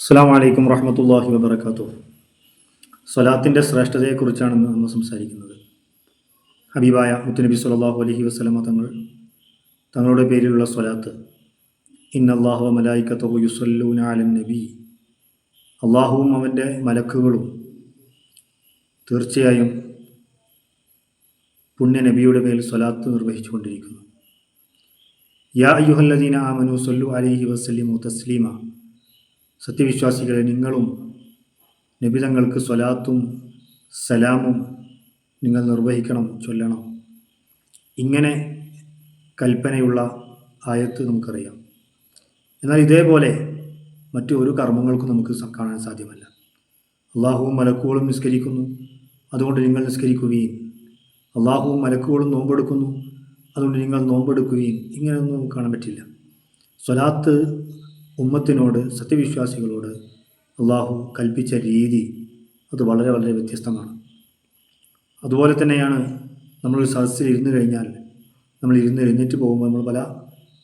അസ്സാം വലൈക്കും വറഹമത്തല്ലാഹി വബർക്കാത്തു സ്വലാത്തിന്റെ ശ്രേഷ്ഠതയെക്കുറിച്ചാണ് ഇന്ന് നമ്മൾ സംസാരിക്കുന്നത്. ഹബീബായ മുത്തുനബി സല്ലല്ലാഹു അലഹി വസ്ലമ തങ്ങൾ തങ്ങളുടെ പേരിലുള്ള സ്വലാത്ത് ഇന്നല്ലാഹു മലായിക്കത്തു യുസല്ലൂന അലൻ നബി. അള്ളാഹുവും അവന്റെ മലക്കുകളും തീർച്ചയായും പുണ്യ നബിയുടെ മേൽ സ്വലാത്ത് നിർവഹിച്ചു കൊണ്ടിരിക്കുന്നു യാ അയ്യുഹല്ലദീന ആമനു സല്ലു അലഹി വസ്ലിമു തസ്ലീമ. സത്യവിശ്വാസികളെ നിങ്ങളും നിബിതങ്ങൾക്ക് സ്വലാത്തും സലാമും നിങ്ങൾ നിർവഹിക്കണം ചൊല്ലണം. ഇങ്ങനെ കൽപ്പനയുള്ള ആയത്ത് നമുക്കറിയാം. എന്നാൽ ഇതേപോലെ മറ്റു ഒരു കർമ്മങ്ങൾക്കും നമുക്ക് കാണാൻ സാധ്യമല്ല. അള്ളാഹുവും മലക്കുകളും നിസ്കരിക്കുന്നു അതുകൊണ്ട് നിങ്ങൾ നിസ്കരിക്കുകയും. അള്ളാഹുവും മലക്കുകളും നോമ്പെടുക്കുന്നു അതുകൊണ്ട് നിങ്ങൾ നോമ്പെടുക്കുകയും. ഇങ്ങനെയൊന്നും കാണാൻ പറ്റില്ല. സ്വലാത്ത് ഉമ്മത്തിനോട് സത്യവിശ്വാസികളോട് അള്ളാഹു കൽപ്പിച്ച രീതി അത് വളരെ വളരെ വ്യത്യസ്തമാണ്. അതുപോലെ തന്നെയാണ് നമ്മൾ സദസ്സിൽ ഇരുന്ന് കഴിഞ്ഞാൽ നമ്മൾ ഇരുന്ന് എഴുന്നേറ്റ് പോകുമ്പോൾ നമ്മൾ പല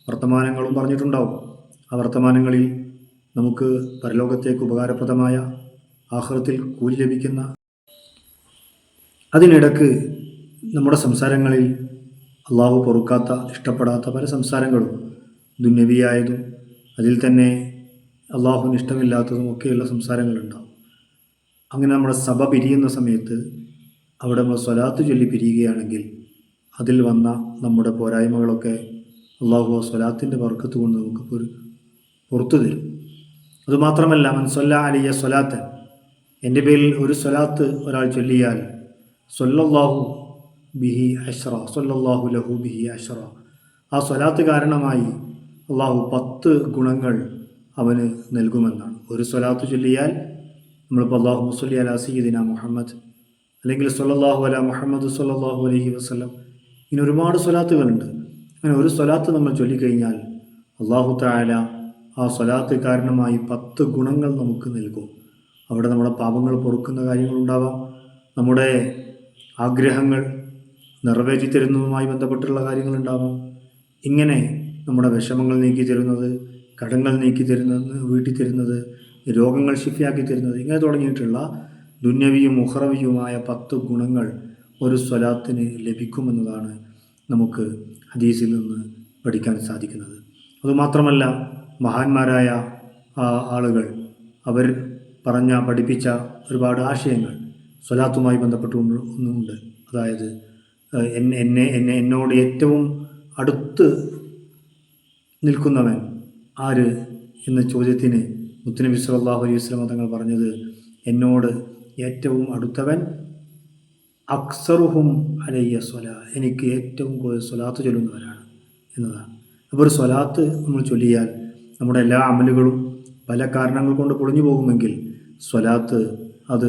വർത്തമാനങ്ങളും പറഞ്ഞിട്ടുണ്ടാവും. ആ വർത്തമാനങ്ങളിൽ നമുക്ക് പരലോകത്തേക്ക് ഉപകാരപ്രദമായ ആഹ്റത്തിൽ കൂലി ലഭിക്കുന്ന അതിനിടക്ക് നമ്മുടെ സംസാരങ്ങളിൽ അള്ളാഹു പൊറുക്കാത്ത ഇഷ്ടപ്പെടാത്ത പല സംസാരങ്ങളും ദുന്യവിയായതും അതിൽ തന്നെ അള്ളാഹുവിന് ഇഷ്ടമില്ലാത്തതും ഒക്കെയുള്ള സംസാരങ്ങളുണ്ടാവും. അങ്ങനെ നമ്മുടെ സഭ പിരിയുന്ന സമയത്ത് അവിടെ നമ്മൾ സ്വലാത്ത് ചൊല്ലി പിരിയുകയാണെങ്കിൽ അതിൽ വന്ന നമ്മുടെ പോരായ്മകളൊക്കെ അള്ളാഹു സ്വലാത്തിന്റെ വർക്കത്ത് കൊണ്ട് നമുക്ക് പുറത്തു തരും. അതുമാത്രമല്ല മൻസൊല്ല അലിയ സ്വലാത്തൻ എന്റെ പേരിൽ ഒരു സ്വലാത്ത് ഒരാൾ ചൊല്ലിയാൽ സൊല്ലാഹു ബിഹി അഷ്റ സൊല്ലാഹു ലഹു ബിഹി അഷ്റ ആ സ്വലാത്ത് കാരണമായി അള്ളാഹു പത്ത് ഗുണങ്ങൾ അവന് നൽകുമെന്നാണ്. ഒരു സ്വലാത്ത് ചൊല്ലിയാൽ നമ്മളിപ്പോൾ അള്ളാഹു മുസ്ലി അല സീദിന മുഹമ്മദ് അല്ലെങ്കിൽ സൊല്ലാഹു അല മുഹമ്മദ് സൊല്ലാഹു അലഹി വസ്ലം ഇങ്ങനെ ഒരുപാട് സ്വലാത്തുകളുണ്ട്. അങ്ങനെ ഒരു സ്വലാത്ത് നമ്മൾ ചൊല്ലിക്കഴിഞ്ഞാൽ അള്ളാഹു തായാല ആ സ്വലാത്ത് കാരണമായി പത്ത് ഗുണങ്ങൾ നമുക്ക് നൽകും. അവിടെ നമ്മുടെ പാപങ്ങൾ പൊറുക്കുന്ന കാര്യങ്ങളുണ്ടാവാം. നമ്മുടെ ആഗ്രഹങ്ങൾ നിറവേറ്റി തരുന്നതുമായി ബന്ധപ്പെട്ടുള്ള കാര്യങ്ങളുണ്ടാവാം. ഇങ്ങനെ നമ്മുടെ വിഷമങ്ങൾ നീക്കി തരുന്നത് കടങ്ങൾ നീക്കി തരുന്നത് വീട്ടി തരുന്നത് രോഗങ്ങൾ ശിഫിയാക്കി തരുന്നത് ഇങ്ങനെ തുടങ്ങിയിട്ടുള്ള ദുന്യവിയും മുഹറവിയുമായ പത്ത് ഗുണങ്ങൾ ഒരു സ്വലാത്തിന് ലഭിക്കുമെന്നതാണ് നമുക്ക് ഹദീസിൽ നിന്ന് പഠിക്കാൻ സാധിക്കുന്നത്. അതുമാത്രമല്ല മഹാന്മാരായ ആളുകൾ അവർ പറഞ്ഞ പഠിപ്പിച്ച ഒരുപാട് ആശയങ്ങൾ സ്വലാത്തുമായി ബന്ധപ്പെട്ടുകൊണ്ട് ഒന്നുണ്ട് അതായത് എന്നെ എന്നെ എന്നെ എന്നോട് ഏറ്റവും അടുത്ത് നിൽക്കുന്നവൻ ആര് എന്ന ചോദ്യത്തിന് മുത്തുനബി സല്ലല്ലാഹു അലൈഹി വസല്ലം തങ്ങൾ പറഞ്ഞത് എന്നോട് ഏറ്റവും അടുത്തവൻ അക്സറുഹും അലയ്യ സ്വല എനിക്ക് ഏറ്റവും കൂടുതൽ സ്വലാത്ത് ചൊല്ലുന്നവരാണ് എന്നതാണ്. അപ്പോൾ ഒരു സ്വലാത്ത് നമ്മൾ ചൊല്ലിയാൽ നമ്മുടെ എല്ലാ അമലുകളും പല കാരണങ്ങൾ കൊണ്ട് പൊളിഞ്ഞു പോകുമെങ്കിൽ സ്വലാത്ത് അത്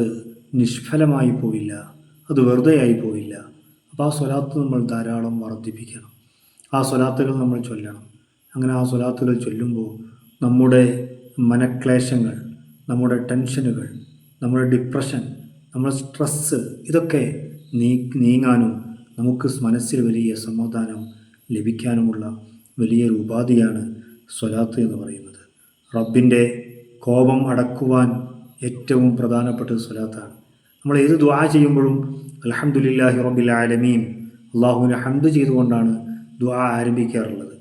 നിഷ്ഫലമായി പോയില്ല അത് വെറുതെയായി പോയില്ല. അപ്പോൾ ആ സ്വലാത്ത് നമ്മൾ ധാരാളം വർദ്ധിപ്പിക്കണം. ആ സ്വലാത്തുകൾ നമ്മൾ ചൊല്ലണം. അങ്ങനെ ആ സ്വലാത്തുകൾ ചൊല്ലുമ്പോൾ നമ്മുടെ മനക്ലേശങ്ങൾ നമ്മുടെ ടെൻഷനുകൾ നമ്മുടെ ഡിപ്രഷൻ നമ്മുടെ സ്ട്രെസ്സ് ഇതൊക്കെ നീ നീങ്ങാനും നമുക്ക് മനസ്സിൽ വലിയ സമാധാനം ലഭിക്കാനുമുള്ള വലിയൊരു ഉപാധിയാണ് സ്വലാത്ത് എന്ന് പറയുന്നത്. റബ്ബിന്റെ കോപം അടക്കുവാൻ ഏറ്റവും പ്രധാനപ്പെട്ടത് സ്വലാത്താണ്. നമ്മൾ ഏത് ദ്വാ ചെയ്യുമ്പോഴും അലഹമുല്ലാഹി റബ്ബിൽ ആലമീൻ അള്ളാഹുവിനെ ഹംദ് ചെയ്തുകൊണ്ടാണ് ദ്വാ ആരംഭിക്കാറുള്ളത്.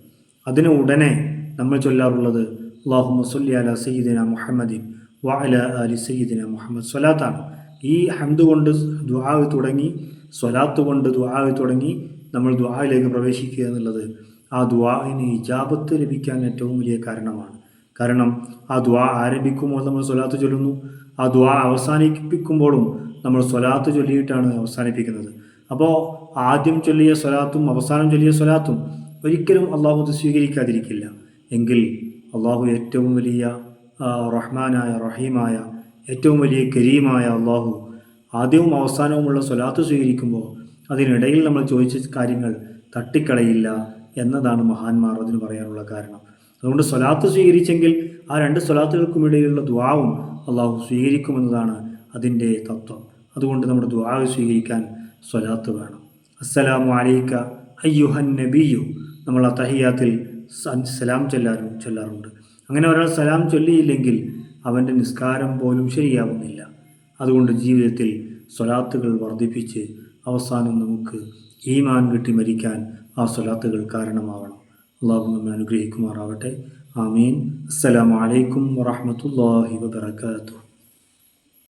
അതിന് ഉടനെ നമ്മൾ ചൊല്ലാറുള്ളത് അള്ളാഹു മസുല്ലി അല സയ്യിദിന മുഹമ്മദിൻ വ അല സയ്യിദിന മുഹമ്മദ്. സ്വലാത്താണ്. ഈ ഹംദ് കൊണ്ട് ദുആവ് തുടങ്ങി സ്വലാത്ത് കൊണ്ട് ദുആവ് തുടങ്ങി നമ്മൾ ദുആയിലേക്ക് പ്രവേശിക്കുക എന്നുള്ളത് ആ ദ്വാന് ഇജാബത്ത് ലഭിക്കാൻ ഏറ്റവും വലിയ കാരണമാണ്. കാരണം ആ ദ്വാ ആരംഭിക്കുമ്പോൾ നമ്മൾ സ്വലാത്ത് ചൊല്ലുന്നു ആ ദ്വാ അവസാനിപ്പിക്കുമ്പോഴും നമ്മൾ സ്വലാത്ത് ചൊല്ലിയിട്ടാണ് അവസാനിപ്പിക്കുന്നത്. അപ്പോൾ ആദ്യം ചൊല്ലിയ സ്വലാത്തും അവസാനം ചൊല്ലിയ സ്വലാത്തും ഒരിക്കലും അള്ളാഹു അത് സ്വീകരിക്കാതിരിക്കില്ല. എങ്കിൽ അള്ളാഹു ഏറ്റവും വലിയ റഹ്മാനായ റഹീമായ ഏറ്റവും വലിയ കരീമായ അള്ളാഹു ആദ്യവും അവസാനവുമുള്ള സ്വലാത്ത് സ്വീകരിക്കുമ്പോൾ അതിനിടയിൽ നമ്മൾ ചോദിച്ച കാര്യങ്ങൾ തട്ടിക്കളയില്ല എന്നതാണ് മഹാന്മാർ അതിന് പറയാനുള്ള കാരണം. അതുകൊണ്ട് സ്വലാത്ത് സ്വീകരിച്ചെങ്കിൽ ആ രണ്ട് സ്വലാത്തുകൾക്കും ഇടയിലുള്ള ദ്വാവും അള്ളാഹു സ്വീകരിക്കുമെന്നതാണ് അതിന്റെ തത്വം. അതുകൊണ്ട് നമ്മുടെ ദ്വാവ് സ്വീകരിക്കാൻ സ്വലാത്ത് വേണം. അസ്സലാമു അലൈക്ക അയ്യുഹൻ നബിയു നമ്മൾ ആ തഹിയാത്തിൽ സലാം ചൊല്ലാറും ചൊല്ലാറുണ്ട്. അങ്ങനെ ഒരാൾ സലാം ചൊല്ലിയില്ലെങ്കിൽ അവന്റെ നിസ്കാരം പോലും ശരിയാവുന്നില്ല. അതുകൊണ്ട് ജീവിതത്തിൽ സ്വലാത്തുകൾ വർദ്ധിപ്പിച്ച് അവസാനം നമുക്ക് ഈമാൻ കിട്ടി മരിക്കാൻ ആ സ്വലാത്തുകൾ കാരണമാവണം. അള്ളാഹു നമ്മെ അനുഗ്രഹിക്കുമാറാവട്ടെ. ആമീൻ. അസ്സലാമു അലൈക്കും വറഹ്മത്തുള്ളാഹി വബറകാതുഹു.